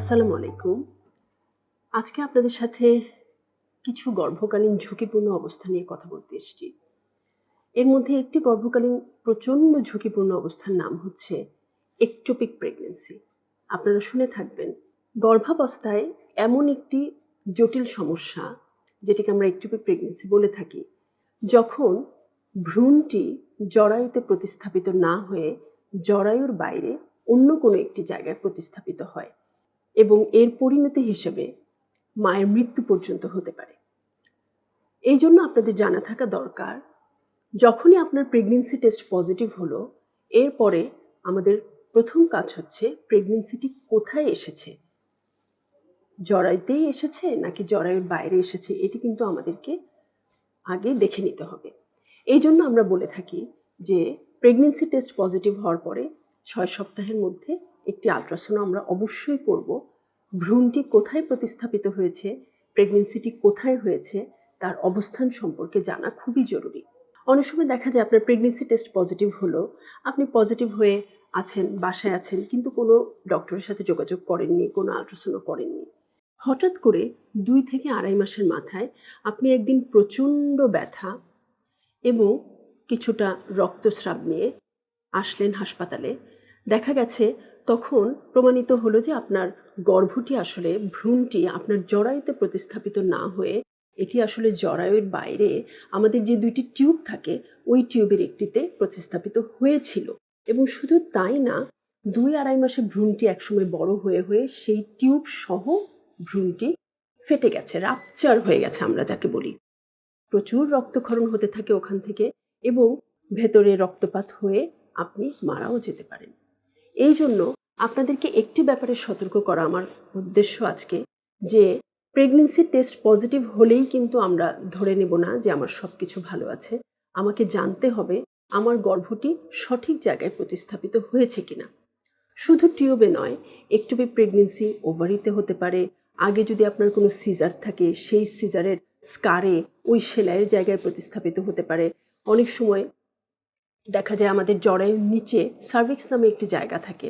আসসালামু আলাইকুম। আজকে আপনাদের সাথে কিছু গর্ভকালীন ঝুঁকিপূর্ণ অবস্থা নিয়ে কথা বলতে এসেছি। এর মধ্যে একটি গর্ভকালীন প্রচণ্ড ঝুঁকিপূর্ণ অবস্থার নাম হচ্ছে একটোপিক প্রেগনেন্সি আপনারা শুনে থাকবেন, গর্ভাবস্থায় এমন একটি জটিল সমস্যা যেটিকে আমরা একটোপিক প্রেগনেন্সি বলে থাকি, যখন ভ্রূণটি জরায়ুতে প্রতিস্থাপিত না হয়ে জরায়ুর বাইরে অন্য কোনো একটি জায়গায় প্রতিস্থাপিত হয়। এবং এর পরিণতি হিসেবে মায়ের মৃত্যু পর্যন্ত হতে পারে। এই জন্য আপনাদের জানা থাকা দরকার, যখনই আপনার প্রেগনেন্সি টেস্ট পজিটিভ হলো, এরপরে আমাদের প্রথম কাজ হচ্ছে প্রেগনেন্সিটি কোথায় এসেছে? জরায়ুতেই এসেছে নাকি জরায়ুর বাইরে এসেছে, এটি কিন্তু আমাদেরকে আগে দেখে নিতে হবে। এই জন্য আমরা বলে থাকি যে প্রেগনেন্সি টেস্ট পজিটিভ হওয়ার পরে ছয় সপ্তাহের মধ্যে একটি আলট্রাসাউন্ড আমরা অবশ্যই করব। ভ্রূণটি কোথায় প্রতিস্থাপিত হয়েছে? প্রেগনেন্সিটি কোথায় হয়েছে? তার অবস্থান সম্পর্কে জানা খুবই জরুরি। অনেক সময় দেখা যায় আপনার প্রেগনেন্সি টেস্ট পজিটিভ হলো, আপনি পজিটিভ হয়ে আছেন, বাসায় আছেন, কিন্তু কোনো ডক্টরের সাথে যোগাযোগ করেননি, কোনো আলট্রাসাউন্ডও করেননি। হঠাৎ করে দুই থেকে আড়াই মাসের মাথায় আপনি একদিন প্রচণ্ড ব্যথা এবং কিছুটা রক্তস্রাব নিয়ে আসলেন হাসপাতালে। দেখা গেছে তখন প্রমাণিত হলো যে আপনার গর্ভটি আসলে ভ্রূণটি আপনার জরায়ুতে প্রতিস্থাপিত না হয়ে এটি আসলে জরায়ুর বাইরে আমাদের যে দুইটি টিউব থাকে, ওই টিউবের একটিতে প্রতিস্থাপিত হয়েছিল। এবং শুধু তাই না, দুই আড়াই মাসে ভ্রূণটি একসময় বড় হয়ে হয়ে সেই টিউব সহ ভ্রূণটি ফেটে গেছে, রাপচার হয়ে গেছে আমরা যাকে বলি। প্রচুর রক্তক্ষরণ হতে থাকে ওখান থেকে এবং ভেতরে রক্তপাত হয়ে আপনি মারাও যেতে পারেন। এই জন্য আপনাদেরকে একটি ব্যাপারে সতর্ক করা আমার উদ্দেশ্য আজকে, যে প্রেগনেন্সি টেস্ট পজিটিভ হলেই কিন্তু আমরা ধরে নেব না যে আমার সব কিছু ভালো আছে। আমাকে জানতে হবে আমার গর্ভটি সঠিক জায়গায় প্রতিস্থাপিত হয়েছে কিনা। শুধু টিউবে নয় একটুবি প্রেগনেন্সি ওভারিতে হতে পারে। আগে যদি আপনার কোনো সিজার থাকে, সেই সিজারের স্কারে ওই সেলাইয়ের জায়গায় প্রতিস্থাপিত হতে পারে। অনেক সময় দেখা যায় আমাদের জরায়ুর নিচে সার্ভিক্স নামে একটি জায়গা থাকে।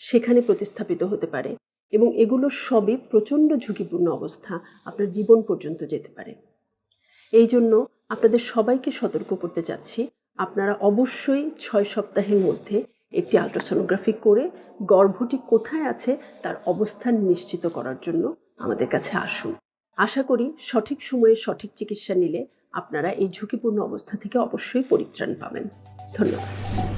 সেখানে প্রতিস্থাপিত হতে পারে এবং এগুলো সবই প্রচণ্ড ঝুঁকিপূর্ণ অবস্থা আপনার জীবন পর্যন্ত যেতে পারে। এই জন্য আপনাদের সবাইকে সতর্ক করতে চাচ্ছি, আপনারা অবশ্যই ছয় সপ্তাহের মধ্যে একটি আলট্রাসোনোগ্রাফি করে গর্ভটি কোথায় আছে তার অবস্থান নিশ্চিত করার জন্য আমাদের কাছে আসুন। আশা করি সঠিক সময়ে সঠিক চিকিৎসা নিলে আপনারা এই ঝুঁকিপূর্ণ অবস্থা থেকে অবশ্যই পরিত্রাণ পাবেন। ধন্যবাদ।